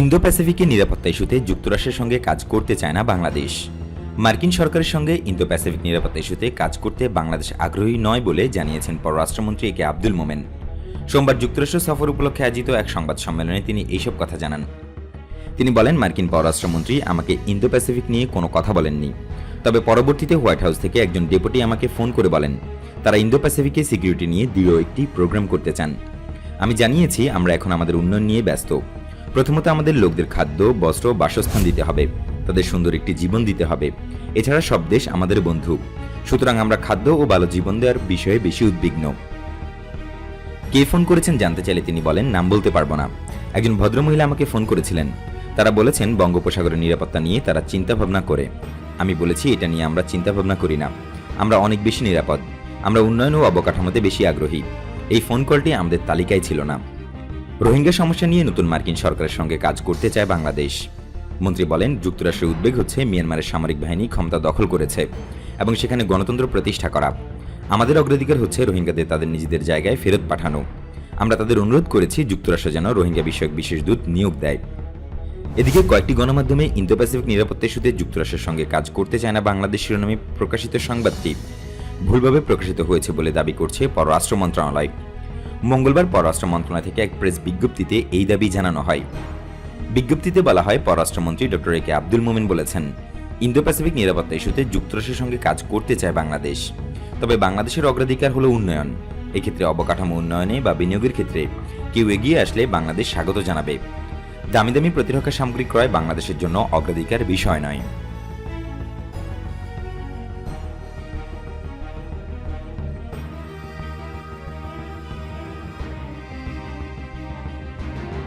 Indo প্যাসিফিকের নিরাপত্তা ইস্যুতে যুক্তরাষ্ট্রের সঙ্গে কাজ করতে চায় না বাংলাদেশ। মার্কিন সরকারের সঙ্গে ইন্দো প্যাসিফিক নিরাপত্তা ইস্যুতে কাজ করতে বাংলাদেশ আগ্রহী নয় বলে জানিয়েছেন পররাষ্ট্রমন্ত্রী এ কে আব্দুল মোমেন। সোমবার যুক্তরাষ্ট্র সফর উপলক্ষে আয়োজিত এক সংবাদ সম্মেলনে তিনি এইসব কথা জানান। তিনি বলেন, মার্কিন পররাষ্ট্রমন্ত্রী আমাকে ইন্দো প্যাসিফিক নিয়ে কোনো কথা বলেননি। তবে পরবর্তীতে হোয়াইট হাউস থেকে একজন ডেপুটি আমাকে ফোন করে বলেন, তারা ইন্দো প্যাসিফিকে সিকিউরিটি নিয়ে দৃঢ় একটি প্রোগ্রাম করতে চান। আমি জানিয়েছি, আমরা এখন আমাদের উন্নয়ন নিয়ে ব্যস্ত। প্রথমত আমাদের লোকদের খাদ্য, বস্ত্র, বাসস্থান দিতে হবে। তাদের সুন্দর একটি জীবন দিতে হবে। এছাড়া সব দেশ আমাদের বন্ধু। সুতরাং আমরা খাদ্য ও ভালো জীবন দেওয়ার বিষয়ে বেশি উদ্বিগ্ন। কে ফোন করেছেন জানতে চাইলে তিনি বলেন, নাম বলতে পারব না। একজন ভদ্রমহিলা আমাকে ফোন করেছিলেন। তারা বলেছেন, বঙ্গোপসাগরের নিরাপত্তা নিয়ে তারা চিন্তা ভাবনা করে। আমি বলেছি, এটা নিয়ে আমরা চিন্তা ভাবনা করি না। আমরা অনেক বেশি নিরাপদ। আমরা উন্নয়ন ও অবকাঠামোতে বেশি আগ্রহী। এই ফোন কলটি আমাদের তালিকায় ছিল না। রোহিঙ্গা সমস্যা নিয়ে নতুন মার্কিন সরকারের সঙ্গে কাজ করতে চায় বাংলাদেশ। মন্ত্রী বলেন, যুক্তরাষ্ট্রের উদ্বেগ হচ্ছে মিয়ানমারের সামরিক বাহিনী ক্ষমতা দখল করেছে এবং সেখানে গণতন্ত্র প্রতিষ্ঠা করা। আমাদের অগ্রাধিকার হচ্ছে রোহিঙ্গাদের তাদের নিজেদের জায়গায় ফেরত পাঠানো। আমরা তাদের অনুরোধ করেছি, যুক্তরাষ্ট্র যেন রোহিঙ্গা বিষয়ক বিশেষ দূত নিয়োগ দেয়। এদিকে কয়েকটি গণমাধ্যমে ইন্দো প্যাসিফিক নিরাপত্তা ইস্যুতে যুক্তরাষ্ট্রের সঙ্গে কাজ করতে চায় না বাংলাদেশ শিরোনামে প্রকাশিত সংবাদটি। ভুলভাবে প্রকাশিত হয়েছে বলে দাবি করছে পররাষ্ট্র মন্ত্রণালয়। মঙ্গলবার পররাষ্ট্র মন্ত্রণালয় থেকে এক প্রেস বিজ্ঞপ্তিতে এই দাবি জানানো হয়। বিজ্ঞপ্তিতে বলা হয়, পররাষ্ট্রমন্ত্রী ডক্টর এ কে আব্দুল মোমেন বলেছেন ইন্দো প্যাসিফিক নিরাপত্তা ইস্যুতে যুক্তরাষ্ট্রের সঙ্গে কাজ করতে চায় বাংলাদেশ। তবে বাংলাদেশের অগ্রাধিকার হলো উন্নয়ন। এক্ষেত্রে অবকাঠামো উন্নয়নে বা বিনিয়োগের ক্ষেত্রে কেউ এগিয়ে আসলে বাংলাদেশ স্বাগত জানাবে। দামি দামি প্রতিরক্ষা সামগ্রী ক্রয় বাংলাদেশের জন্য অগ্রাধিকার বিষয় নয়।